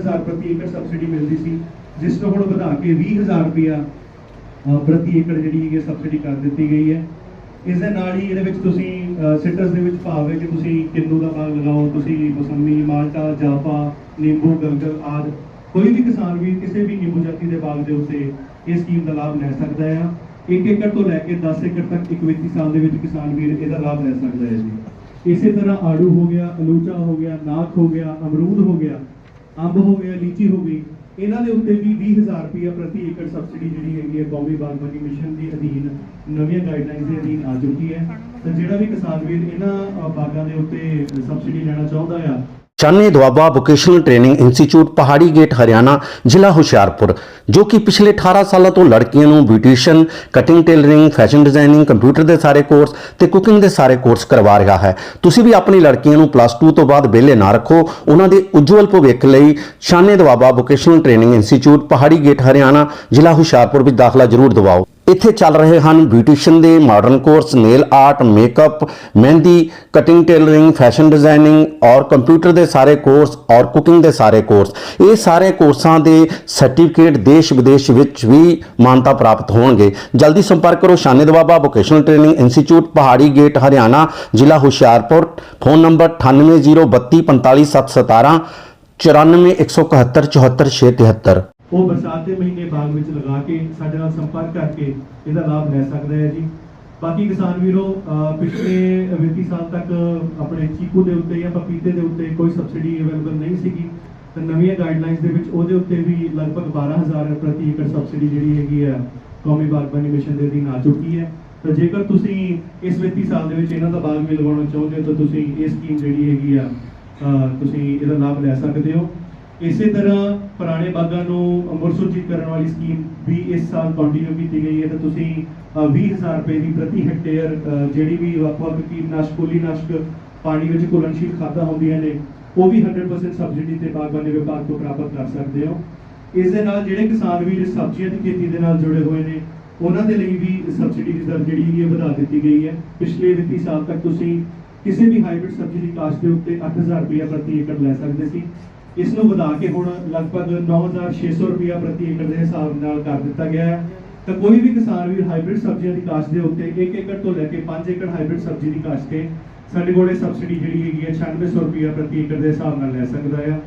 15000 ਪ੍ਰਤੀ ਏਕੜ ਸਬਸਿਡੀ ਮਿਲਦੀ ਸੀ, ਜਿਸ ਨੂੰ ਹੁਣ ਵਧਾ ਕੇ 20000 ਰੁਪਇਆ ਪ੍ਰਤੀ ਏਕੜ ਜਿਹੜੀ ਹੈਗੀ ਸਬਸਿਡੀ ਕਰ ਦਿੱਤੀ ਗਈ ਹੈ। ਇਸ ਦੇ ਨਾਲ ਹੀ ਇਹਦੇ ਵਿੱਚ ਤੁਸੀਂ ਸਿਟਰਸ ਦੇ ਵਿੱਚ ਭਾਵ ਹੈ ਕਿ ਤੁਸੀਂ ਕਿੰਨੂ ਦਾ ਬਾਗ ਲਗਾਓ, ਤੁਸੀਂ ਮਸੰਮੀ, ਮਾਲਟਾ ਜਾਫਾ ਨਿੰਬੂ ਗਲਗਲ ਆਦ। ਕੋਈ ਵੀ ਕਿਸਾਨ ਵੀ ਕਿਸੇ ਵੀ ਨਿੰਬੂ ਜਾਤੀ ਦੇ ਬਾਗ ਦੇ ਉੱਤੇ ਇਸ ਸਕੀਮ ਦਾ ਲਾਭ ਲੈ ਸਕਦਾ ਹੈ ਇੱਕ ਏਕੜ ਤੋਂ ਲੈ ਕੇ 10 ਏਕੜ ਤੱਕ 21 ਸਾਲ ਦੇ ਵਿੱਚ ਕਿਸਾਨ ਵੀਰ ਇਹਦਾ ਲਾਭ ਲੈ ਸਕਦਾ ਹੈ ਜੀ। ਇਸੇ ਤਰ੍ਹਾਂ ਆੜੂ ਹੋ ਗਿਆ, ਅਲੂਚਾ ਹੋ ਗਿਆ ਨਾਖ ਹੋ ਗਿਆ, ਅਮਰੂਦ ਹੋ ਗਿਆ ਅੰਬ ਹੋ ਗਿਆ, ਲੀਚੀ ਹੋ ਗਈ, ਇਹਨਾਂ ਦੇ ਉੱਤੇ ਵੀ 20000 ਰੁਪਏ ਪ੍ਰਤੀ ਏਕੜ ਸਬਸਿਡੀ ਜਿਹੜੀ ਹੈਗੀ ਹੈ ਕੌਮੀ ਬਾਗਬਾਨੀ ਮਿਸ਼ਨ ਦੇ ਅਧੀਨ ਨਵੀਆਂ ਗਾਈਡਲਾਈਨਸ ਦੇ ਅਧੀਨ ਆ ਚੁੱਕੀ ਹੈ। ਤਾਂ ਜਿਹੜਾ ਵੀ ਕਿਸਾਨ ਵੀਰ ਇਹਨਾਂ ਬਾਗਾਂ ਦੇ ਉੱਤੇ ਸਬਸਿਡੀ ਲੈਣਾ ਚਾਹੁੰਦਾ ਆ Chane Doaba vocational training institute Pahari gate Haryana, ਜ਼ਿਲ੍ਹਾ ਹੁਸ਼ਿਆਰਪੁਰ, ਜੋ ਕਿ ਪਿਛਲੇ 18 ਸਾਲਾਂ ਤੋਂ ਲੜਕੀਆਂ ਨੂੰ beautician cutting tailoring fashion designing computer ਦੇ ਸਾਰੇ ਕੋਰਸ ਤੇ ਕੁਕਿੰਗ ਦੇ ਸਾਰੇ ਕੋਰਸ ਕਰਵਾ ਰਿਹਾ ਹੈ। ਤੁਸੀਂ ਵੀ ਆਪਣੀ ਲੜਕੀਆਂ ਨੂੰ ਪਲੱਸ 2 ਤੋਂ ਬਾਅਦ ਵਿਹਲੇ ਨਾ ਰੱਖੋ। ਉਹਨਾਂ ਦੇ ਉਜਵਲ ਭਵਿੱਖ ਲਈ Chane Doaba vocational training institute Pahari gate Haryana, ਜ਼ਿਲ੍ਹਾ ਹੁਸ਼ਿਆਰਪੁਰ ਵਿੱਚ ਦਾਖਲਾ ਜ਼ਰੂਰ ਦਿਵਾਓ। ਇੱਥੇ ਚੱਲ ਰਹੇ ਹਨ ਬਿਊਟੀਸ਼ੀਅਨ ਦੇ modern course, nail art, makeup, mehndi cutting tailoring fashion designing ਔਰ ਕੰਪਿਊਟਰ ਦੇ ਸਾਰੇ ਕੋਰਸ ਔਰ ਕੁਕਿੰਗ ਦੇ ਸਾਰੇ ਕੋਰਸ। ਇਹ ਸਾਰੇ ਕੋਰਸਾਂ ਦੇ ਸਰਟੀਫਿਕੇਟ ਦੇਸ਼ ਵਿਦੇਸ਼ ਵਿੱਚ ਵੀ ਮਾਨਤਾ ਪ੍ਰਾਪਤ ਹੋਣਗੇ। ਜਲਦੀ ਸੰਪਰਕ ਕਰੋ Shane Doaba vocational training institute Pahari gate Haryana, ਜ਼ਿਲ੍ਹਾ ਹੁਸ਼ਿਆਰਪੁਰ। ਫੋਨ ਨੰਬਰ 9802255717 9417744673 ਉਹ ਬਰਸਾਤ ਦੇ ਮਹੀਨੇ ਬਾਗ ਵਿੱਚ ਲਗਾ ਕੇ ਸਾਡੇ ਨਾਲ ਸੰਪਰਕ ਕਰਕੇ ਇਹਦਾ ਲਾਭ ਲੈ ਸਕਦਾ ਹੈ ਜੀ। ਬਾਕੀ ਕਿਸਾਨ ਵੀਰੋ ਪਿਛਲੇ ਵਿੱਤੀ ਸਾਲ ਤੱਕ ਆਪਣੇ ਚੀਕੂ ਦੇ ਉੱਤੇ ਜਾਂ ਪਪੀਤੇ ਦੇ ਉੱਤੇ ਕੋਈ ਸਬਸਿਡੀ ਅਵੇਲੇਬਲ ਨਹੀਂ ਸੀਗੀ। ਤਾਂ ਨਵੀਆਂ ਗਾਈਡਲਾਈਨਸ ਦੇ ਵਿੱਚ ਉਹਦੇ ਉੱਤੇ ਵੀ ਲਗਭਗ 12000 ਪ੍ਰਤੀ ਏਕੜ ਸਬਸਿਡੀ ਜਿਹੜੀ ਹੈਗੀ ਆ, ਕੌਮੀ ਬਾਗਬਾਨੀ ਮਿਸ਼ਨ ਦੇ ਅਧੀਨ ਆ ਚੁੱਕੀ ਹੈ। ਤਾਂ ਜੇਕਰ ਤੁਸੀਂ ਇਸ ਵਿੱਤੀ ਸਾਲ ਦੇ ਵਿੱਚ ਇਹਨਾਂ ਦਾ ਬਾਗ ਵੀ ਲਗਾਉਣਾ ਚਾਹੁੰਦੇ ਹੋ, ਤਾਂ ਤੁਸੀਂ ਇਹ ਸਕੀਮ ਜਿਹੜੀ ਹੈਗੀ ਆ ਤੁਸੀਂ ਇਹਦਾ ਲਾਭ ਲੈ ਸਕਦੇ ਹੋ। ਇਸੇ ਤਰ੍ਹਾਂ ਪੁਰਾਣੇ ਬਾਗਾਂ ਨੂੰ ਅਮਰਸੂਚਿਤ ਕਰਨ ਵਾਲੀ ਸਕੀਮ ਵੀ ਇਸ ਸਾਲ ਕੰਟੀਨਿਊ ਕੀਤੀ ਗਈ ਹੈ। ਤਾਂ ਤੁਸੀਂ ਅ, 20000 ਰੁਪਏ ਦੀ ਪ੍ਰਤੀ ਹੈਕਟੇਅਰ ਜਿਹੜੀ ਵੀ ਵੱਖ-ਵੱਖ ਕੀਟਨਾਸ਼ਕ ਕੁਲੀਨਾਸ਼ਕ ਪਾਣੀ ਵਿੱਚ ਘੁਲਣਸ਼ੀਲ ਖਾਦਾਂ ਹੁੰਦੀਆਂ ਨੇ ਉਹ ਵੀ 100% ਸਬਸਿਡੀ ਤੇ ਬਾਗਬਾਨੀ ਵਿਭਾਗ ਤੋਂ ਪ੍ਰਾਪਤ ਕਰ ਸਕਦੇ ਹੋ। ਇਸ ਦੇ ਨਾਲ ਜਿਹੜੇ ਕਿਸਾਨ ਵੀਰ ਸਬਜ਼ੀਆਂ ਦੀ ਖੇਤੀ ਦੇ ਨਾਲ ਜੁੜੇ ਹੋਏ ਨੇ ਉਹਨਾਂ ਦੇ ਲਈ ਵੀ ਸਬਸਿਡੀ ਦੀ ਦਰ ਜਿਹੜੀ ਹੈਗੀ ਹੈ ਵਧਾ ਦਿੱਤੀ ਗਈ ਹੈ। ਪਿਛਲੇ ਵਿੱਤੀ ਸਾਲ ਤੱਕ ਤੁਸੀਂ ਕਿਸੇ ਵੀ ਹਾਈਬ੍ਰਿਡ ਸਬਜ਼ੀ ਦੀ ਕਾਸ਼ਤ ਦੇ ਉੱਤੇ 8000 ਰੁਪਏ ਪ੍ਰਤੀ ਏਕੜ ਲੈ ਸਕਦੇ ਸੀ। ਇਸ ਨੂੰ ਵਧਾ ਕੇ ਹੁਣ ਲਗਭਗ 9600 ਰੁਪਇਆ ਪ੍ਰਤੀ ਏਕੜ ਦੇ ਹਿਸਾਬ ਨਾਲ ਕਰ ਦਿੱਤਾ ਗਿਆ ਹੈ। ਤਾਂ ਕੋਈ ਵੀ ਕਿਸਾਨ ਵੀ ਹਾਈਬ੍ਰਿਡ ਸਬਜ਼ੀਆਂ ਦੀ ਕਾਸ਼ਤ ਦੇ ਉੱਤੇ 1 ਏਕੜ ਤੋਂ ਲੈ ਕੇ 5 ਏਕੜ ਹਾਈਬ੍ਰਿਡ ਸਬਜ਼ੀ ਦੀ ਕਾਸ਼ਤ ਤੇ ਸਾਡੇ ਕੋਲੇ ਸਬਸਿਡੀ ਜਿਹੜੀ ਹੈਗੀ ਹੈ 9600 ਰੁਪਇਆ ਪ੍ਰਤੀ ਏਕੜ ਦੇ ਹਿਸਾਬ ਨਾਲ ਲੈ ਸਕਦਾ ਆ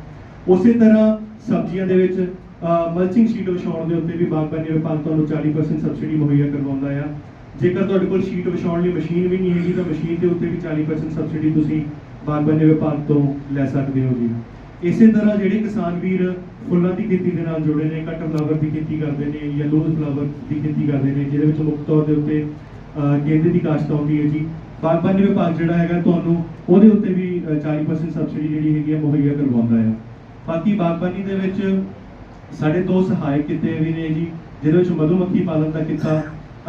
ਉਸੇ ਤਰ੍ਹਾਂ ਸਬਜ਼ੀਆਂ ਦੇ ਵਿੱਚ ਮਲਚਿੰਗ ਸ਼ੀਟ ਵਿਛਾਉਣ ਦੇ ਉੱਤੇ ਵੀ ਬਾਗਬਾਨੀ ਵਿਭਾਗ ਤੁਹਾਨੂੰ 40% ਸਬਸਿਡੀ ਮੁਹੱਈਆ ਕਰਵਾਉਂਦਾ ਆ। ਜੇਕਰ ਤੁਹਾਡੇ ਕੋਲ ਸ਼ੀਟ ਵਿਛਾਉਣ ਲਈ ਮਸ਼ੀਨ ਵੀ ਨਹੀਂ ਹੈਗੀ ਤਾਂ ਮਸ਼ੀਨ ਦੇ ਉੱਤੇ ਵੀ 40% ਸਬਸਿਡੀ ਤੁਸੀਂ ਬਾਗਬਾਨੀ ਵਿਭਾਗ ਤੋਂ ਲੈ ਸਕਦੇ ਹੋ ਜੀ। ਇਸੇ ਤਰ੍ਹਾਂ ਜਿਹੜੇ ਕਿਸਾਨ ਵੀਰ ਫੁੱਲਾਂ ਦੀ ਖੇਤੀ ਦੇ ਨਾਲ ਜੁੜੇ ਨੇ ਕੱਟ ਫਲਾਵਰ ਦੀ ਖੇਤੀ ਕਰਦੇ ਨੇ ਜਾਂ ਲੋਜ਼ ਫਲਾਵਰ ਦੀ ਖੇਤੀ ਕਰਦੇ ਨੇ ਜਿਹਦੇ ਵਿੱਚ ਮੁੱਖ ਤੌਰ ਦੇ ਉੱਤੇ ਗੇਂਦੇ ਦੀ ਕਾਸ਼ਤ ਆਉਂਦੀ ਹੈ ਜੀ। ਬਾਗਬਾਨੀ ਵਿਭਾਗ ਜਿਹੜਾ ਹੈਗਾ ਤੁਹਾਨੂੰ ਉਹਦੇ ਉੱਤੇ ਵੀ ਅਹ, 40% ਸਬਸਿਡੀ ਜਿਹੜੀ ਹੈਗੀ ਹੈ ਮੁਹੱਈਆ ਕਰਵਾਉਂਦਾ ਹੈ। ਬਾਕੀ ਬਾਗਬਾਨੀ ਦੇ ਵਿੱਚ ਸਾਡੇ ਦੋ ਸਹਾਇਕ ਕਿੱਤੇ ਵੀ ਨੇ ਜੀ ਜਿਹਦੇ ਵਿੱਚ ਮਧੂਮੱਖੀ ਪਾਲਣ ਦਾ ਕਿੱਤਾ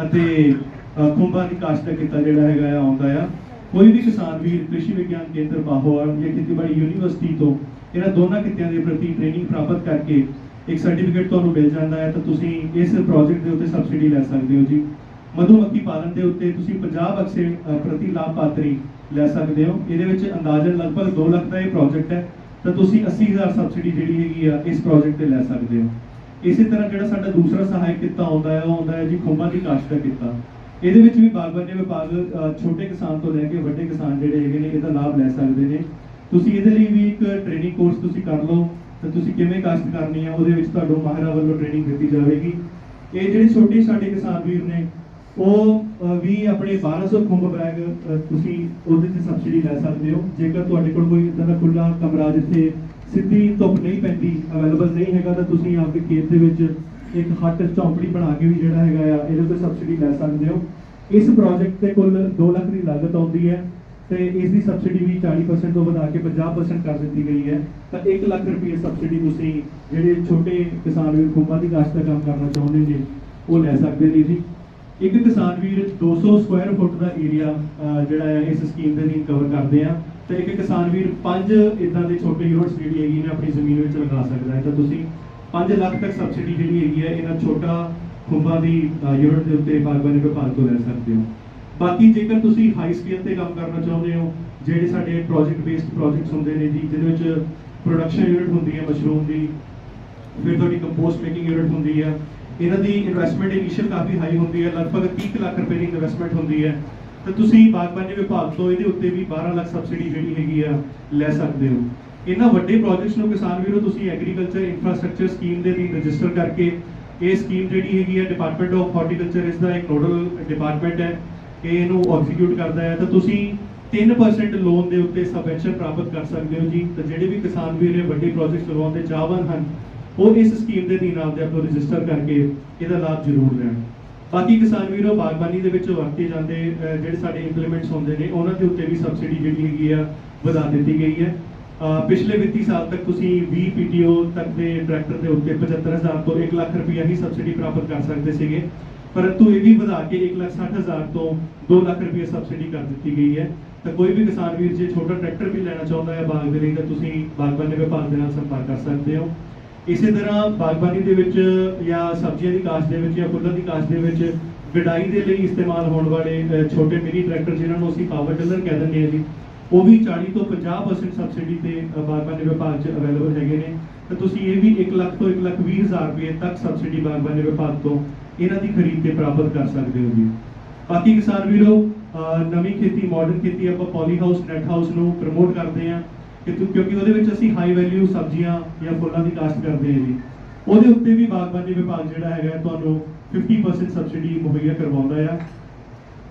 ਅਤੇ ਅ, ਖੁੰਭਾਂ ਦੀ ਕਾਸ਼ਤ ਦਾ ਕਿੱਤਾ ਜਿਹੜਾ ਹੈਗਾ ਆ ਆਉਂਦਾ ਆ। ਕੋਈ ਵੀ ਕਿਸਾਨ ਵੀਰ ਕ੍ਰਿਸ਼ੀ ਵਿਗਿਆਨ ਕੇਂਦਰ ਬਾਹੋਵਾਲ ਜਾਂ ਖੇਤੀਬਾੜੀ ਯੂਨੀਵਰਸਿਟੀ ਤੋਂ ਇਹਨਾਂ ਦੋਨਾਂ ਕਿੱਤਿਆਂ ਦੇ ਪ੍ਰਤੀ ਟ੍ਰੇਨਿੰਗ ਪ੍ਰਾਪਤ ਕਰਕੇ ਇੱਕ ਸਰਟੀਫਿਕੇਟ ਤੁਹਾਨੂੰ ਮਿਲ ਜਾਂਦਾ ਹੈ, ਤਾਂ ਤੁਸੀਂ ਇਸ ਪ੍ਰੋਜੈਕਟ ਦੇ ਉੱਤੇ ਸਬਸਿਡੀ ਲੈ ਸਕਦੇ ਹੋ ਜੀ। ਮਧੂਮੱਖੀ ਪਾਲਣ ਦੇ ਉੱਤੇ ਤੁਸੀਂ 50 ਬਕਸੇ ਪ੍ਰਤੀ ਲਾਭਪਾਤਰੀ ਲੈ ਸਕਦੇ ਹੋ। ਇਹਦੇ ਵਿੱਚ ਅੰਦਾਜ਼ਨ ਲਗਭਗ 2 ਲੱਖ ਦਾ ਇਹ ਪ੍ਰੋਜੈਕਟ ਹੈ, ਤਾਂ ਤੁਸੀਂ 80000 ਸਬਸਿਡੀ ਜਿਹੜੀ ਹੈਗੀ ਆ, ਇਸ ਪ੍ਰੋਜੈਕਟ ਤੇ ਲੈ ਸਕਦੇ ਹੋ। ਇਸੇ ਤਰ੍ਹਾਂ ਜਿਹੜਾ ਸਾਡਾ ਦੂਸਰਾ ਸਹਾਇਕ ਕਿੱਤਾ ਆਉਂਦਾ ਹੈ, ਉਹ ਆਉਂਦਾ ਹੈ ਜੀ ਖੁੰਭਾਂ ਦੀ ਕਾਸ਼ਤ ਦਾ ਕਿੱਤਾ। ਇਹਦੇ ਵਿੱਚ ਵੀ ਬਾਗਬਾਨੀ ਵਿਭਾਗ ਛੋਟੇ ਕਿਸਾਨ ਤੋਂ ਲੈ ਕੇ ਵੱਡੇ ਕਿਸਾਨ ਜਿਹੜੇ ਹੈਗੇ ਨੇ, ਇਹਦਾ ਲਾਭ ਲੈ ਸਕਦੇ ਨੇ। ਤੁਸੀਂ ਇਹਦੇ ਲਈ ਵੀ ਇੱਕ ਟ੍ਰੇਨਿੰਗ ਕੋਰਸ ਤੁਸੀਂ ਕਰ ਲਓ ਤਾਂ ਤੁਸੀਂ ਕਿਵੇਂ ਕਾਸ਼ਤ ਕਰਨੀ ਆ, ਉਹਦੇ ਵਿੱਚ ਤੁਹਾਨੂੰ ਮਾਹਿਰਾਂ ਵੱਲੋਂ ਟ੍ਰੇਨਿੰਗ ਦਿੱਤੀ ਜਾਵੇਗੀ। ਇਹ ਜਿਹੜੇ ਛੋਟੇ ਸਾਡੇ ਕਿਸਾਨ ਵੀਰ ਨੇ, ਉਹ ਵੀ ਆਪਣੇ 1200 ਖੁੰਭ ਬੈਗ ਤੁਸੀਂ ਉਹਦੇ ਤੇ ਸਬਸਿਡੀ ਲੈ ਸਕਦੇ ਹੋ। ਜੇਕਰ ਤੁਹਾਡੇ ਕੋਲ ਕੋਈ ਇਦਾਂ ਦਾ ਖੁੱਲਾ ਕਮਰਾ ਜਿੱਥੇ ਸਿੱਧੀ ਧੁੱਪ ਨਹੀਂ ਪੈਂਦੀ ਅਵੇਲੇਬਲ ਨਹੀਂ ਹੈਗਾ, ਤਾਂ ਤੁਸੀਂ ਆਪਦੇ ਖੇਤ ਦੇ ਵਿੱਚ ਇੱਕ ਹੱਟ ਝੌਂਪੜੀ ਬਣਾ ਕੇ ਵੀ ਜਿਹੜਾ ਹੈਗਾ ਆ, ਇਹਦੇ ਤੇ ਸਬਸਿਡੀ ਲੈ ਸਕਦੇ ਹੋ। ਇਸ ਪ੍ਰੋਜੈਕਟ ਤੇ ਕੁੱਲ 2 ਲੱਖ ਦੀ ਲਾਗਤ ਆਉਂਦੀ ਹੈ। ਤੇ ਇਸ ਦੀ ਸਬਸਿਡੀ ਵੀ 40% ਤੋਂ ਵਧਾ ਕੇ 50% ਕਰ ਦਿੱਤੀ ਗਈ ਹੈ। ਤਾਂ 1 ਲੱਖ ਰੁਪਏ ਸਬਸਿਡੀ ਤੁਸੀਂ ਜਿਹੜੇ ਛੋਟੇ ਕਿਸਾਨ ਵੀਰ ਖੁੰਬਾਂ ਦੀ ਕਾਸ਼ਤ ਦਾ ਕੰਮ ਕਰਨਾ ਚਾਹੁੰਦੇ ਨੇ, ਉਹ ਲੈ ਸਕਦੇ ਨੇ ਜੀ। ਇੱਕ ਕਿਸਾਨ ਵੀਰ 200 ਸਕੁਆਇਰ ਫੁੱਟ ਦਾ ਏਰੀਆ ਜਿਹੜਾ ਹੈ, ਇਸ ਸਕੀਮ ਦੇ ਅਧੀਨ ਕਵਰ ਕਰਦੇ ਆ। ਤੇ ਇੱਕ ਕਿਸਾਨ ਵੀਰ ਪੰਜ ਇਦਾਂ ਦੇ ਛੋਟੇ ਯੂਨਿਟਸ ਜਿਹੜੀ ਹੈਗੀ ਨੇ, ਆਪਣੀ ਜ਼ਮੀਨ ਵਿੱਚ ਲਗਾ ਸਕਦਾ ਹੈ। ਤਾਂ ਤੁਸੀਂ 5 ਲੱਖ ਤੱਕ ਸਬਸਿਡੀ ਜਿਹੜੀ ਹੈਗੀ ਹੈ, ਇਹਨਾਂ ਛੋਟਾ ਖੁੰਬਾਂ ਦੀ ਯੂਨਿਟ ਦੇ ਉੱਤੇ ਬਾਗਬਾਨੀ ਵਿਭਾਗ ਤੋਂ ਲੈ ਸਕਦੇ ਹੋ। ਬਾਕੀ ਜੇਕਰ ਤੁਸੀਂ ਹਾਈ ਸਕੇਲ ਤੇ ਕੰਮ ਕਰਨਾ ਚਾਹੁੰਦੇ ਹੋ, ਜਿਹੜੇ ਸਾਡੇ ਪ੍ਰੋਜੈਕਟ ਬੇਸਡ ਪ੍ਰੋਜੈਕਟਸ ਹੁੰਦੇ ਨੇ ਜੀ, ਜਿਹਦੇ ਵਿੱਚ ਪ੍ਰੋਡਕਸ਼ਨ ਯੂਨਿਟ ਹੁੰਦੀ ਹੈ ਮਸ਼ਰੂਮ ਦੀ, ਫਿਰ ਤੁਹਾਡੀ ਕੰਪੋਸਟ ਮੇਕਿੰਗ ਯੂਨਿਟ ਹੁੰਦੀ ਹੈ, ਇਹਨਾਂ ਦੀ ਇਨਵੈਸਟਮੈਂਟ ਇਨੀਸ਼ੀਅਲ ਕਾਫੀ ਹਾਈ ਹੁੰਦੀ ਹੈ, ਲਗਭਗ 30 ਲੱਖ ਰੁਪਏ ਦੀ ਇਨਵੈਸਟਮੈਂਟ ਹੁੰਦੀ ਹੈ। ਤਾਂ ਤੁਸੀਂ ਬਾਗਬਾਨੀ ਵਿਭਾਗ ਤੋਂ ਇਹਦੇ ਉੱਤੇ ਵੀ 12 ਲੱਖ ਸਬਸਿਡੀ ਜਿਹੜੀ ਹੈਗੀ ਆ, ਲੈ ਸਕਦੇ ਹੋ। ਇਹਨਾਂ ਵੱਡੇ ਪ੍ਰੋਜੈਕਟਸ ਨੂੰ ਕਿਸਾਨ ਵੀਰੋ, ਤੁਸੀਂ ਐਗਰੀਕਲਚਰ ਇਨਫਰਾਸਟ੍ਰਕਚਰ ਸਕੀਮ ਦੇ ਲਈ ਰਜਿਸਟਰ ਕਰਕੇ, ਇਹ ਸਕੀਮ ਜਿਹੜੀ ਹੈਗੀ ਹੈ ਡਿਪਾਰਟਮੈਂਟ ਆਫ ਹਾਰਟੀਕਲਚਰ ਇਸ ਦਾ ਇੱਕ ਨੋਡਲ ਡਿਪਾਰਟਮੈਂਟ ਹੈ। ਇਹ ਇਹਨੂੰ ਐਗਜ਼ੀਕਿਊਟ ਕਰਦਾ ਹੈ, ਤਾਂ ਤੁਸੀਂ 3% ਲੋਨ ਦੇ ਉੱਤੇ ਸਬਵੈਂਸ਼ਨ ਪ੍ਰਾਪਤ ਕਰ ਸਕਦੇ ਹੋ ਜੀ। ਤਾਂ ਜਿਹੜੇ ਵੀ ਕਿਸਾਨ ਵੀਰ ਇਹ ਵੱਡੇ ਪ੍ਰੋਜੈਕਟਸ ਲਗਾਉਣ ਦੇ ਚਾਹਵਾਨ ਹਨ, ਉਹ ਇਸ ਸਕੀਮ ਦੇ ਅਧੀਨ ਆਪਦੇ ਆਪ ਨੂੰ ਰਜਿਸਟਰ ਕਰਕੇ ਇਹਦਾ ਲਾਭ ਜ਼ਰੂਰ ਲੈਣ। ਬਾਕੀ ਕਿਸਾਨ ਵੀਰੋ, ਬਾਗਬਾਨੀ ਦੇ ਵਿੱਚ ਵਰਤੇ ਜਾਂਦੇ ਜਿਹੜੇ ਸਾਡੇ ਇੰਪਲੀਮੈਂਟਸ ਹੁੰਦੇ ਨੇ, ਉਹਨਾਂ ਦੇ ਉੱਤੇ ਵੀ ਸਬਸਿਡੀ ਜਿਹੜੀ ਹੈਗੀ ਆ, ਵਧਾ ਦਿੱਤੀ ਗਈ ਹੈ। ਪਿਛਲੇ ਵਿੱਤੀ ਸਾਲ ਤੱਕ ਤੁਸੀਂ 20 ਪੀਟੀਓ ਤੱਕ ਦੇ ਟਰੈਕਟਰ ਦੇ ਉੱਤੇ 75000 ਤੋਂ 1 ਲੱਖ ਰੁਪਇਆ ਹੀ ਸਬਸਿਡੀ ਪ੍ਰਾਪਤ ਕਰ ਸਕਦੇ ਸੀਗੇ। ਪਰੰਤੂ ਇਹ ਵੀ ਵਧਾ ਕੇ 160000 ਤੋਂ 2 ਲੱਖ ਰੁਪਏ ਸਬਸਿਡੀ ਕਰ ਦਿੱਤੀ ਗਈ ਹੈ। ਤਾਂ ਕੋਈ ਵੀ ਕਿਸਾਨ ਵੀਰ, ਜੇ ਛੋਟਾ ਟਰੈਕਟਰ ਵੀ ਲੈਣਾ ਚਾਹੁੰਦਾ ਹੈ ਬਾਗ ਦੇ ਲਈ ਤਾਂ ਤੁਸੀਂ ਬਾਗਬਾਨੀ ਵਿਭਾਗ ਦੇ ਨਾਲ ਸੰਪਰਕ ਕਰ ਸਕਦੇ ਹੋ। ਇਸੇ ਤਰ੍ਹਾਂ ਬਾਗਬਾਨੀ ਦੇ ਵਿੱਚ ਜਾਂ ਸਬਜ਼ੀਆਂ ਦੀ ਕਾਸ਼ਤ ਦੇ ਵਿੱਚ ਜਾਂ ਫੁੱਲਾਂ ਦੀ ਕਾਸ਼ਤ ਦੇ ਵਿੱਚ ਗਡਾਈ ਦੇ ਲਈ ਇਸਤੇਮਾਲ ਹੋਣ ਵਾਲੇ ਛੋਟੇ ਮਿਨੀ ਟਰੈਕਟਰ ਜਿਨ੍ਹਾਂ ਨੂੰ ਅਸੀਂ ਪਾਵਰ ਟਿਲਰ ਕਹਿ ਦਿੰਦੇ ਹਾਂ ਜੀ, ਉਹ ਵੀ 40 ਤੋਂ 50% ਸਬਸਿਡੀ ਤੇ ਬਾਗਬਾਨੀ ਵਿਭਾਗ 'ਚ ਅਵੇਲੇਬਲ ਹੈਗੇ ਨੇ। ਤਾਂ ਤੁਸੀਂ ਇਹ ਵੀ 1 ਲੱਖ ਤੋਂ 1 ਲੱਖ 20 ਹਜ਼ਾਰ ਰੁਪਏ ਤੱਕ ਸਬਸਿਡੀ ਬਾਗਬਾਨੀ ਵਿਭਾਗ ਤੋਂ ਇਹਨਾਂ ਦੀ ਖਰੀਦ ਤੇ ਪ੍ਰਾਪਤ ਕਰ ਸਕਦੇ ਹੋ ਜੀ। ਬਾਕੀ ਕਿਸਾਨ ਵੀਰੋ ਨਵੀਂ ਖੇਤੀ ਮਾਡਰਨ ਖੇਤੀ ਆਪਾਂ ਪੋਲੀ ਹਾਊਸ ਨੈਟ ਹਾਊਸ ਨੂੰ ਪ੍ਰਮੋਟ ਕਰਦੇ ਹਾਂ ਕਿ ਕਿਉਂਕਿ ਉਹਦੇ ਵਿੱਚ ਅਸੀਂ ਹਾਈ ਵੈਲਿਊ ਸਬਜ਼ੀਆਂ ਜਾਂ ਫੁੱਲਾਂ ਦੀ ਕਾਸ਼ਤ ਕਰਦੇ ਹਾਂ ਜੀ। ਉਹਦੇ ਉੱਤੇ ਵੀ ਬਾਗਬਾਨੀ ਵਿਭਾਗ ਜਿਹੜਾ ਹੈਗਾ, ਤੁਹਾਨੂੰ 50% ਸਬਸਿਡੀ ਮੁਹੱਈਆ ਕਰਵਾਉਂਦਾ ਆ।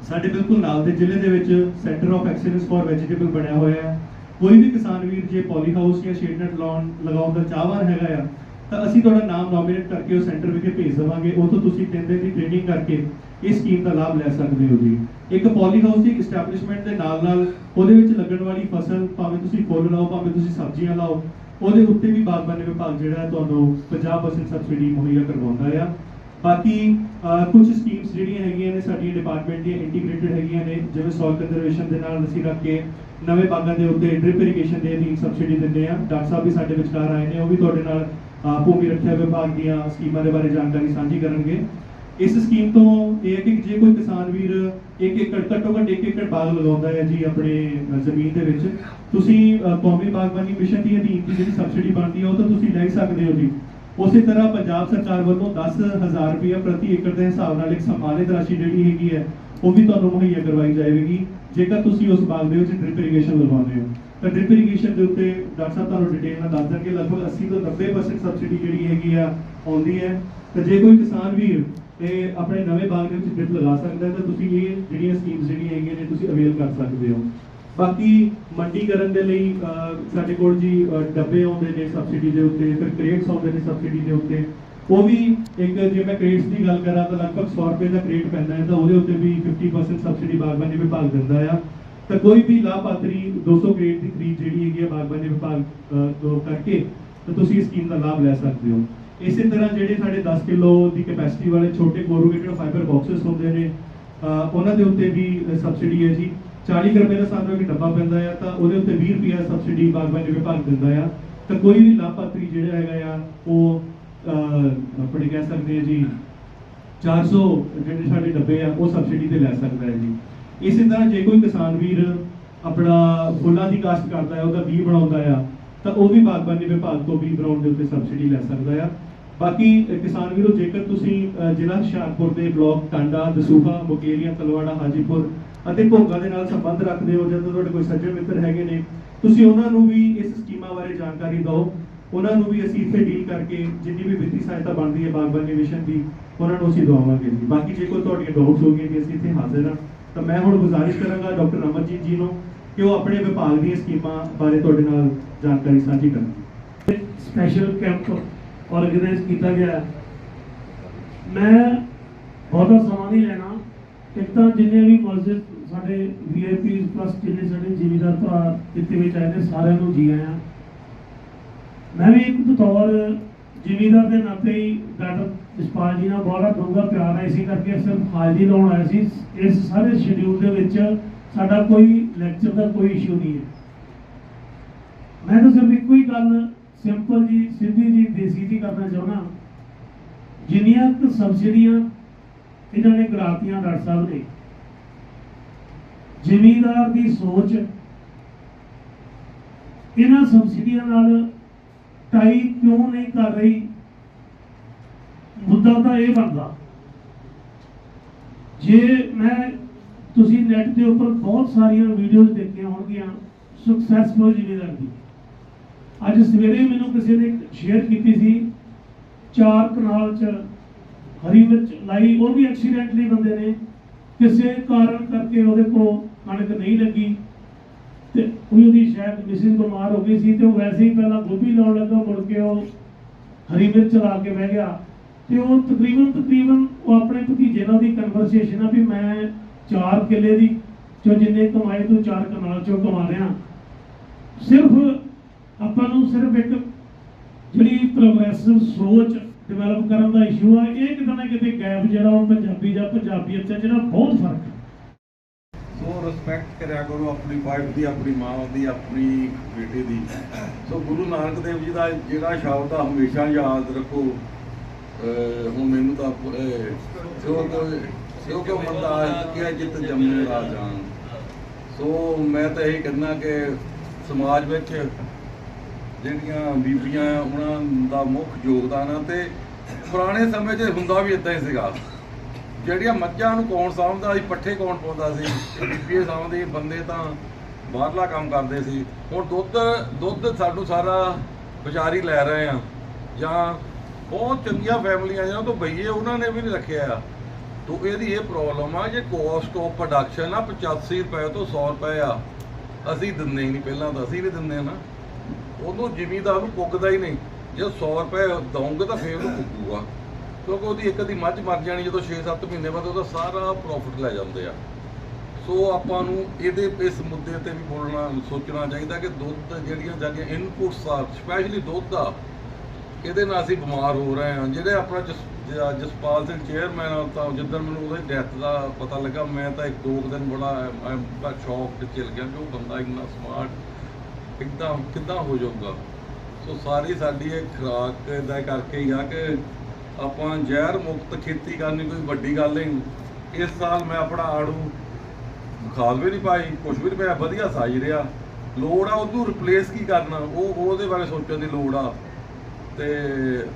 ਸਾਡੇ ਬਿਲਕੁਲ ਨਾਲ ਦੇ ਜ਼ਿਲ੍ਹੇ ਦੇ ਵਿੱਚ centre of excellence for vegetable ਬਣਿਆ ਹੋਇਆ ਹੈ। ਕੋਈ ਵੀ ਕਿਸਾਨ ਵੀਰ ਜੇ ਪੋਲੀ ਹਾਊਸ ਜਾਂ ਸ਼ੇਡ ਨੈਟ ਲਾਉਣ, ਲਗਾਉਣ ਦਾ ਚਾਹਵਾਨ ਹੈਗਾ ਆ ਤਾਂ ਅਸੀਂ ਤੁਹਾਡਾ ਨਾਮ ਨੋਮੀਨੇਟ ਕਰਕੇ ਉਹ ਸੈਂਟਰ ਵਿਖੇ ਭੇਜ ਦੇਵਾਂਗੇ। ਉਥੋਂ ਤੁਸੀਂ ਤਿੰਨ ਦਿਨ ਦੀ ਟ੍ਰੇਨਿੰਗ ਕਰਕੇ ਇਸ ਸਕੀਮ ਦਾ ਲਾਭ ਲੈ ਸਕਦੇ ਹੋ ਜੀ। ਇੱਕ ਪੋਲੀ ਹਾਊਸ ਦੀ ਐਸਟੈਬਲਿਸ਼ਮੈਂਟ ਦੇ ਨਾਲ ਨਾਲ ਉਹਦੇ ਵਿੱਚ ਲੱਗਣ ਵਾਲੀ ਫਸਲ ਭਾਵੇਂ ਤੁਸੀਂ ਫੁੱਲ ਲਾਓ ਭਾਵੇਂ ਤੁਸੀਂ ਸਬਜ਼ੀਆਂ ਲਾਓ ਉਹਦੇ ਉੱਤੇ ਵੀ ਬਾਗਬਾਨੀ ਵਿਭਾਗ ਜਿਹੜਾ ਹੈ ਤੁਹਾਨੂੰ 50% ਸਬਸਿਡੀ ਮੁਹੱਈਆ ਕਰਵਾਉਂਦਾ ਆ। ਬਾਕੀ ਅਹ, ਕੁਝ ਸਕੀਮਸ ਜਿਹੜੀਆਂ ਹੈਗੀਆਂ ਨੇ ਸਾਡੀਆਂ ਡਿਪਾਰਟਮੈਂਟ ਦੀਆਂ ਇੰਟੀਗ੍ਰੇਟਡ ਹੈਗੀਆਂ ਨੇ ਜਿਵੇਂ ਸੋਇਲ ਕੰਜ਼ਰਵੇਸ਼ਨ ਦੇ ਨਾਲ ਅਸੀਂ ਰੱਖ ਕੇ ਨਵੇਂ ਬਾਗਾਂ ਦੇ ਉੱਤੇ ਡ੍ਰਿਪ ਇਰੀਗੇਸ਼ਨ ਦੇ ਅਧੀਨ ਸਬਸਿਡੀ ਦਿੰਦੇ ਆ। ਡਾਕਟਰ ਸਾਹਿਬ ਵੀ ਸਾਡੇ ਵਿਚਕਾਰ ਆਏ ਨੇ ਉਹ ਵੀ ਤੁਹਾਡੇ ਨਾਲ ਭੂਮੀ ਰੱਖਿਆ ਵਿਭਾਗ ਦੀਆਂ ਸਕੀਮਾਂ ਦੇ ਬਾਰੇ ਜਾਣਕਾਰੀ ਸਾਂਝੀ ਕਰਨਗੇ। ਇਸ ਸਕੀਮ ਤੋਂ ਇਹ ਹੈ ਕਿ ਜੇ ਕੋਈ ਕਿਸਾਨ ਵੀਰ ਇੱਕ ਏਕੜ, ਘੱਟੋ ਘੱਟ ਇੱਕ ਏਕੜ ਬਾਗ ਲਗਾਉਂਦਾ ਹੈ ਜੀ ਆਪਣੇ ਜ਼ਮੀਨ ਦੇ ਵਿੱਚ, ਤੁਸੀਂ ਕੌਮੀ ਬਾਗਬਾਨੀ ਮਿਸ਼ਨ ਦੀ ਅਧੀਨ ਜਿਹੜੀ ਸਬਸਿਡੀ ਬਣਦੀ ਹੈ ਉਹ ਤਾਂ ਤੁਸੀਂ ਲੈ ਸਕਦੇ ਹੋ ਜੀ। ਉਸੇ ਤਰ੍ਹਾਂ ਪੰਜਾਬ ਸਰਕਾਰ ਵੱਲੋਂ 10000 ਰੁਪਏ ਪ੍ਰਤੀ ਏਕੜ ਦੇ ਹਿਸਾਬ ਨਾਲ ਇੱਕ ਸਨਮਾਨਿਤ ਰਾਸ਼ੀ ਜਿਹੜੀ ਹੈਗੀ ਹੈ, ਉਹ ਵੀ ਤੁਹਾਨੂੰ ਮੁਹੱਈਆ ਕਰਵਾਈ ਜਾਵੇਗੀ। ਜੇਕਰ ਤੁਸੀਂ ਉਸ ਬਾਗ ਦੇ ਵਿੱਚ ਡ੍ਰਿਪ ਇਰੀਗੇਸ਼ਨ ਲਗਵਾਉਂਦੇ ਹੋ। ਤਾਂ ਡ੍ਰਿਪ ਇਰੀਗੇਸ਼ਨ ਦੇ ਉੱਤੇ ਡਾਕਟਰ ਸਾਹਿਬ ਤੁਹਾਨੂੰ ਡਿਟੇਲ ਨਾਲ ਦੱਸ ਦੇਣਗੇ, ਲਗਭਗ 80 ਤੋਂ 90% ਸਬਸਿਡੀ ਜਿਹੜੀ ਹੈਗੀ ਆ, ਆਉਂਦੀ ਹੈ। ਤਾਂ ਜੇ ਕੋਈ ਕਿਸਾਨ ਵੀਰ ਇਹ ਆਪਣੇ ਨਵੇਂ ਬਾਗ ਦੇ ਵਿੱਚ ਡ੍ਰਿਪ ਲਗਾ ਸਕਦਾ ਤਾਂ ਤੁਸੀਂ ਇਹ ਜਿਹੜੀਆਂ ਸਕੀਮਸ ਜਿਹੜੀਆਂ ਹੈਗੀਆਂ ਨੇ ਤੁਸੀਂ ਅਵੇਲ ਕਰ ਸਕਦੇ ਹੋ। ਬਾਕੀ ਮੰਡੀਕਰਨ ਦੇ ਲਈ ਸਾਡੇ ਕੋਲ ਜੀ ਡੱਬੇ ਆਉਂਦੇ ਨੇ ਸਬਸਿਡੀ ਦੇ ਉੱਤੇ, ਫਿਰ ਕ੍ਰੇਟਸ ਆਉਂਦੇ ਨੇ ਸਬਸਿਡੀ ਦੇ ਉੱਤੇ। ਉਹ ਵੀ ਇੱਕ ਜੇ ਮੈਂ ਕ੍ਰੇਟਸ ਦੀ ਗੱਲ ਕਰਾਂ, ਤਾਂ ਲਗਭਗ 100 ਰੁਪਏ ਦਾ ਕ੍ਰੇਟ ਪੈਂਦਾ ਹੈ, ਤਾਂ ਉਹਦੇ ਉੱਤੇ ਵੀ 50% ਸਬਸਿਡੀ ਬਾਗਬਾਨੀ ਵਿਭਾਗ ਦਿੰਦਾ ਆ। ਤਾਂ ਕੋਈ ਵੀ ਲਾਭਪਾਤਰੀ 200 ਕ੍ਰੇਟ ਦੀ ਖਰੀਦ ਜਿਹੜੀ ਹੈਗੀ ਹੈ ਬਾਗਬਾਨੀ ਵਿਭਾਗ ਤੋਂ ਕਰਕੇ, ਤਾਂ ਤੁਸੀਂ ਇਸ ਸਕੀਮ ਦਾ ਲਾਭ ਲੈ ਸਕਦੇ ਹੋ। ਇਸੇ ਤਰ੍ਹਾਂ ਜਿਹੜੇ ਸਾਡੇ 10 ਕਿਲੋ ਦੀ ਕੈਪੈਸਿਟੀ ਵਾਲੇ ਛੋਟੇ ਕੋਰੂਗੇਟਡ ਫਾਈਬਰ ਬਾਕਸਸ ਹੁੰਦੇ ਨੇ ਉਹਨਾਂ ਦੇ ਉੱਤੇ ਵੀ ਸਬਸਿਡੀ ਹੈ ਜੀ। 40 ਕੁ ਰੁਪਏ ਦਾ ਸਾਨੂੰ ਇੱਕ ਡੱਬਾ ਪੈਂਦਾ ਆ, ਤਾਂ ਉਹਦੇ ਉੱਤੇ 20 ਰੁਪਏ ਸਬਸਿਡੀ ਬਾਗਬਾਨੀ ਵਿਭਾਗ ਦਿੰਦਾ ਆ। ਤਾਂ ਕੋਈ ਵੀ ਲਾਭਪਾਤਰੀ ਜਿਹੜਾ ਹੈਗਾ ਆ, ਉਹ ਆਪਣੇ ਕਹਿ ਸਕਦੇ ਆ ਜੀ 400 ਜਿਹੜੇ ਸਾਡੇ ਡੱਬੇ ਆ, ਉਹ ਸਬਸਿਡੀ ਤੇ ਲੈ ਸਕਦਾ ਹੈ ਜੀ। ਇਸੇ ਤਰ੍ਹਾਂ ਜੇ ਕੋਈ ਕਿਸਾਨ ਵੀਰ ਆਪਣਾ ਫੁੱਲਾਂ ਦੀ ਕਾਸ਼ਤ ਕਰਦਾ ਹੈ, ਉਹਦਾ ਬੀਜ ਬਣਾਉਂਦਾ ਆ, ਤਾਂ ਉਹ ਵੀ ਬਾਗਬਾਨੀ ਵਿਭਾਗ ਤੋਂ ਬੀਜ ਬਣਾਉਣ ਦੇ ਉੱਤੇ ਸਬਸਿਡੀ ਲੈ ਸਕਦਾ ਆ। ਬਾਕੀ ਕਿਸਾਨ ਵੀਰੋ, ਜੇਕਰ ਤੁਸੀਂ ਜ਼ਿਲ੍ਹਾ ਹੁਸ਼ਿਆਰਪੁਰ ਦੇ ਬਲਾਕ ਟਾਂਡਾ, ਦਸੂਹਾ, ਮੁਕੇਰੀਆ, ਤਲਵਾੜਾ, ਹਾਜੀਪੁਰ ਅਤੇ ਭੋਗਾ ਦੇ ਨਾਲ ਸੰਬੰਧ ਰੱਖਦੇ ਹੋ ਜਾਂ ਤੁਹਾਡੇ ਕੋਈ ਸੱਜਣ ਮਿੱਤਰ ਹੈਗੇ ਨੇ, ਤੁਸੀਂ ਉਹਨਾਂ ਨੂੰ ਵੀ ਇਸ ਸਕੀਮਾਂ ਬਾਰੇ ਜਾਣਕਾਰੀ ਦਿਓ। ਉਹਨਾਂ ਨੂੰ ਵੀ ਅਸੀਂ ਇੱਥੇ ਡੀਲ ਕਰਕੇ ਜਿੰਨੀ ਵੀ ਵਿੱਤੀ ਸਹਾਇਤਾ ਬਣਦੀ ਹੈ ਬਾਗਬਾਨੀ ਮਿਸ਼ਨ ਦੀ, ਉਹਨਾਂ ਨੂੰ ਅਸੀਂ ਦਵਾਵਾਂਗੇ ਜੀ। ਬਾਕੀ ਜੇ ਕੋਈ ਤੁਹਾਡੀਆਂ ਡਾਊਟਸ ਹੋਗੀਆਂ ਕਿ ਅਸੀਂ ਇੱਥੇ ਹਾਜ਼ਰ ਹਾਂ ਤਾਂ ਮੈਂ ਹੁਣ ਗੁਜ਼ਾਰਿਸ਼ ਕਰਾਂਗਾ ਡਾਕਟਰ ਅਮਰਜੀਤ ਜੀ ਨੂੰ ਕਿ ਉਹ ਆਪਣੇ ਵਿਭਾਗ ਦੀਆਂ ਸਕੀਮਾਂ ਬਾਰੇ ਤੁਹਾਡੇ ਨਾਲ ਜਾਣਕਾਰੀ ਸਾਂਝੀ ਕਰਨ। ਸਪੈਸ਼ਲ ਕੈਂਪ ਆਰਗੇਨਾਈਜ਼ ਕੀਤਾ ਗਿਆ ਮੈਂ ਬਹੁਤਾ ਸਮਾਂ ਨਹੀਂ ਲੈਣਾ। ਇੱਕ ਤਾਂ ਜਿੰਨੇ ਵੀ ਮਸਜਿਦ ਸਾਡੇ ਵੀਆਈਪੀ ਪਲੱਸ ਜਿੰਨੇ ਸਾਡੇ ਜ਼ਿਮੀਦਾਰ ਭਰਾ ਇੱਥੇ ਵਿੱਚ ਆਏ ਨੇ ਸਾਰਿਆਂ ਨੂੰ ਜੀ ਆਇਆਂ। ਮੈਂ ਵੀ ਇੱਕ ਬਤੌਰ ਜ਼ਿਮੀਦਾਰ ਦੇ ਨਾਤੇ ਹੀ ਡਾਕਟਰ ਜਸਪਾਲ ਜੀ ਨਾਲ ਬੜਾ ਡੂੰਘਾ ਪਿਆਰ ਹੈ ਇਸੇ ਕਰਕੇ ਸਿਰਫ ਹਾਜ਼ਰੀ ਲਾਉਣ ਆਇਆ ਸੀ। ਇਸ ਸਾਰੇ ਸ਼ਡਿਊਲ ਦੇ ਵਿੱਚ ਸਾਡਾ ਕੋਈ ਲੈਕਚਰ ਦਾ ਕੋਈ ਇਸ਼ੂ ਨਹੀਂ ਹੈ। ਮੈਂ ਤਾਂ ਸਿਰਫ ਇੱਕੋ ਹੀ ਗੱਲ ਸਿੰਪਲ ਜੀ, ਸਿੱਧੀ ਜੀ, ਦੇਸੀ ਜੀ ਕਰਨਾ ਚਾਹੁੰਦਾ। ਜਿੰਨੀਆਂ ਕੁ ਸਬਸਿਡੀਆਂ ਇਹਨਾਂ ਨੇ ਕਰਾਤੀਆਂ ਡਾਕਟਰ ਸਾਹਿਬ ਨੇ, ਜ਼ਿਮੀਂਦਾਰ ਦੀ ਸੋਚ, ਇਹਨਾਂ ਸਬਸਿਡੀਆਂ ਨਾਲ ਟਾਈ ਕਿਉਂ ਨਹੀਂ ਕਰ ਰਹੀ? ਮੁੱਦਾ ਤਾਂ ਇਹ ਬਣਦਾ। ਜੇ ਮੈਂ ਤੁਸੀਂ ਨੈਟ ਦੇ ਉੱਪਰ ਬਹੁਤ ਸਾਰੀਆਂ ਵੀਡੀਓਜ਼ ਦੇਖੀਆਂ ਹੋਣਗੀਆਂ ਸਕਸੈਸਫੁਲ ਜ਼ਿਮੀਂਦਾਰ ਦੀ। ਅੱਜ ਸਵੇਰੇ ਮੈਨੂੰ ਕਿਸੇ ਨੇ ਸ਼ੇਅਰ ਕੀਤੀ ਸੀ, ਚਾਰ ਕਨਾਲ ਚ ਹਰੀ ਮਿਰਚ ਲਾਈ, ਉਹ ਵੀ ਐਕਸੀਡੈਂਟਲੀ ਬੰਦੇ ਨੇ। ਕਿਸੇ ਕਾਰਨ ਕਰਕੇ ਉਹਦੇ ਕੋ ਕਣਕ ਨਹੀਂ ਲੱਗੀ ਤੇ ਉਹਦੀ ਸ਼ਾਇਦ ਮਿਸਿਸ ਬਿਮਾਰ ਹੋ ਗਈ ਸੀ ਤੇ ਉਹ ਵੈਸੇ ਹੀ ਪਹਿਲਾਂ ਗੋਭੀ ਲਾਉਣ ਲੱਗਾ ਮੁੜ ਕੇ ਉਹ ਹਰੀ ਮਿਰਚ ਲਾ ਕੇ ਬਹਿ ਗਿਆ। ਤੇ ਉਹ ਤਕਰੀਬਨ ਤਕਰੀਬਨ ਉਹ ਆਪਣੇ ਭਤੀਜੇ ਨਾਲ ਦੀ ਕਨਵਰਸੇਸ਼ਨ ਆ ਵੀ ਮੈਂ 4 ਕਿੱਲੇ ਦੀ, ਚੋ ਜਿੰਨੇ ਕਮਾਏ ਤੂੰ 4 ਕਨਾਲ ਚੋਂ ਕਮਾ ਰਿਹਾ ਸਿਰਫ ਆਪਾਂ ਨੂੰ ਸਿਰਫ ਇੱਕ ਜਿਹੜੀ ਪ੍ਰੋਗਰੈਸਿਵ ਸੋਚ ਡਿਵੈਲਪ ਕਰਨ ਦਾ ਇਸ਼ੂ ਆ, ਇਹ ਕਿਤੇ ਨਾ ਕਿਤੇ ਗੈਪ ਜਿਹੜਾ ਉਹ ਪੰਜਾਬੀ ਜਾਂ ਪੰਜਾਬੀਅਤ 'ਚ ਜਿਹੜਾ ਬਹੁਤ ਫ਼ਰਕ ਹੈ ਸੋ ਰਿਸਪੈਕਟ ਕਰਿਆ ਕਰੋ ਆਪਣੀ ਵਾਈਫ ਦੀ, ਆਪਣੀ ਮਾਂ ਦੀ, ਆਪਣੀ ਬੇਟੇ ਦੀ। ਸੋ ਗੁਰੂ ਨਾਨਕ ਦੇਵ ਜੀ ਦਾ ਜਿਹੜਾ ਸ਼ਬਦ ਆ, ਹਮੇਸ਼ਾ ਯਾਦ ਰੱਖੋ। ਹੁਣ ਮੈਨੂੰ ਤਾਂ ਅਹ, ਸਿਓ ਕੋ ਸਿਓ ਕੋ ਜਿੱਤ ਜੰਮੇ ਰਾਜਾਨ ਸੋ ਮੈਂ ਤਾਂ ਇਹ ਕਹਿੰਦਾ ਕਿ ਸਮਾਜ ਵਿੱਚ ਜਿਹੜੀਆਂ ਬੀਬੀਆਂ ਉਹਨਾਂ ਦਾ ਮੁੱਖ ਯੋਗਦਾਨ ਆ ਤੇ ਪੁਰਾਣੇ ਸਮੇਂ 'ਚ ਹੁੰਦਾ ਵੀ ਇਦਾਂ ਹੀ ਸੀਗਾ। ਜਿਹੜੀਆਂ ਮੱਝਾਂ ਨੂੰ ਕੌਣ ਸਾਂਭਦਾ ਸੀ ਪੱਠੇ ਕੌਣ ਪਾਉਂਦਾ ਸੀ ਇਹ ਬੀਬੀਏ ਸਾਂਭਦੇ ਬੰਦੇ ਤਾਂ ਬਾਹਰਲਾ ਕੰਮ ਕਰਦੇ ਸੀ। ਹੁਣ ਦੁੱਧ ਦੁੱਧ ਸਾਨੂੰ ਸਾਰਾ ਵਿਚਾਰੀ ਲੈ ਰਹੇ ਆ ਜਾਂ ਬਹੁਤ ਚੰਗੀਆਂ ਫੈਮਲੀਆਂ ਜਿਹਨਾਂ ਤੋਂ ਬਈਏ ਉਹਨਾਂ ਨੇ ਵੀ ਨਹੀਂ ਰੱਖਿਆ ਆ। ਤੋ ਇਹਦੀ ਇਹ ਪ੍ਰੋਬਲਮ ਆ, ਜੇ ਕੋਸਟ ਆਫ ਪ੍ਰੋਡਕਸ਼ਨ ਆ 85 ਰੁਪਏ ਤੋਂ 100 ਰੁਪਏ ਆ। ਅਸੀਂ ਦਿੰਦੇ ਹੀ ਨਹੀਂ ਪਹਿਲਾਂ ਤਾਂ, ਅਸੀਂ ਨਹੀਂ ਦਿੰਦੇ ਨਾ। ਉਹਨੂੰ ਜ਼ਿਮੀਦਾਰ ਨੂੰ ਪੁੱਗਦਾ ਹੀ ਨਹੀਂ। ਜੇ 100 ਰੁਪਏ ਦਊਂਗੇ ਤਾਂ ਫੇਰ ਉਹਨੂੰ ਪੁੱਗੂਗਾ। ਕਿਉਂਕਿ ਉਹਦੀ ਇੱਕ ਦੀ ਮੱਝ ਮਰ ਜਾਣੀ, ਜਦੋਂ 6-7 ਮਹੀਨੇ ਬਾਅਦ ਉਹਦਾ ਸਾਰਾ ਪ੍ਰੋਫਿਟ ਲੈ ਜਾਂਦੇ ਆ। ਸੋ ਆਪਾਂ ਨੂੰ ਇਹਦੇ, ਇਸ ਮੁੱਦੇ ਤੇ ਵੀ ਬੋਲਣਾ, ਸੋਚਣਾ ਚਾਹੀਦਾ ਕਿ ਦੁੱਧ ਜਿਹੜੀਆਂ ਜਾਂਦੀਆਂ ਇਨਪੁਟਸ ਆ ਸਪੈਸ਼ਲੀ ਦੁੱਧ ਆ ਇਹਦੇ ਨਾਲ ਅਸੀਂ ਬਿਮਾਰ ਹੋ ਰਹੇ ਹਾਂ। ਜਿਹੜੇ ਆਪਣਾ ਜਸ- ਜਸਪਾਲ ਸਿੰਘ ਚੇਅਰਮੈਨ ਆ, ਤਾਂ ਜਿੱਦਣ ਮੈਨੂੰ ਉਹਦੀ ਡੈਥ ਦਾ ਪਤਾ ਲੱਗਾ, ਮੈਂ ਤਾਂ ਇੱਕ ਦੋ ਕੁ ਦਿਨ ਬੜਾ ਬੜਾ ਸ਼ੌਕ ਤੇ ਚਲ ਗਿਆ ਕਿ ਉਹ ਬੰਦਾ ਇੰਨਾ ਸਮਾਰਟ ਕਿੱਦਾਂ ਕਿੱਦਾਂ ਹੋ ਜਾਊਗਾ। ਸੋ ਸਾਰੀ ਸਾਡੀ ਇਹ ਖੁਰਾਕ ਦਾ ਕਰਕੇ ਹੀ ਆ ਕਿ ਆਪਾਂ ਜ਼ਹਿਰ ਮੁਕਤ ਖੇਤੀ ਕਰਨੀ ਕੋਈ ਵੱਡੀ ਗੱਲ ਨਹੀਂ। ਇਸ ਸਾਲ ਮੈਂ ਆਪਣਾ ਆੜੂ ਖਾਦ ਵੀ ਨਹੀਂ ਪਾਈ ਕੁਝ ਵੀ ਨਹੀਂ ਪਾਇਆ, ਵਧੀਆ ਸਾਜ ਰਿਹਾ। ਲੋੜ ਆ ਉਹਨੂੰ ਰਿਪਲੇਸ ਕੀ ਕਰਨਾ? ਉਹ ਉਹਦੇ ਬਾਰੇ ਸੋਚਣ ਦੀ ਲੋੜ ਆ। ਤੇ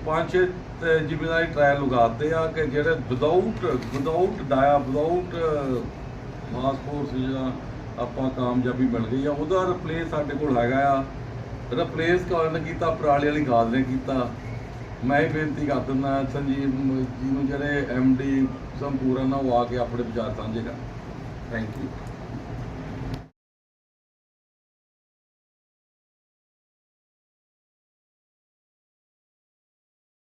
ਪੰਜ ਛੇ ਤੇ ਜ਼ਿੰਮੇਦਾਰੀ ਟ੍ਰਾਇਲ ਲਗਾਤੇ ਆ ਕਿ ਜਿਹੜੇ ਵਿਦਆਊਟ ਵਿਦਆਊਟ ਡਾਇਆ ਵਿਦਆਊਟ ਮਾਸਫੋਰਸ ਜਾਂ ਆਪਾਂ ਕਾਮਯਾਬੀ ਮਿਲ ਗਈ ਆ, ਉਹਦਾ ਰਿਪਲੇਸ ਸਾਡੇ ਕੋਲ ਹੈਗਾ ਆ। ਰਿਪਲੇਸ ਕਰਨ ਕੀਤਾ, ਪਰਾਲੀ ਵਾਲੀ ਗਾਲ ਨੇ ਕੀਤਾ। ਮੈਂ ਇਹ ਬੇਨਤੀ ਕਰ ਦਿੰਦਾ, ਸੰਜੀਵ ਜੀ ਨੂੰ ਜਿਹੜੇ ਡੀ ਸੰਪੂਰਨ ਆ, ਉਹ ਆ ਕੇ ਆਪਣੇ ਵਿਚਾਰ ਸਾਂਝੇ ਕਰ। Thank you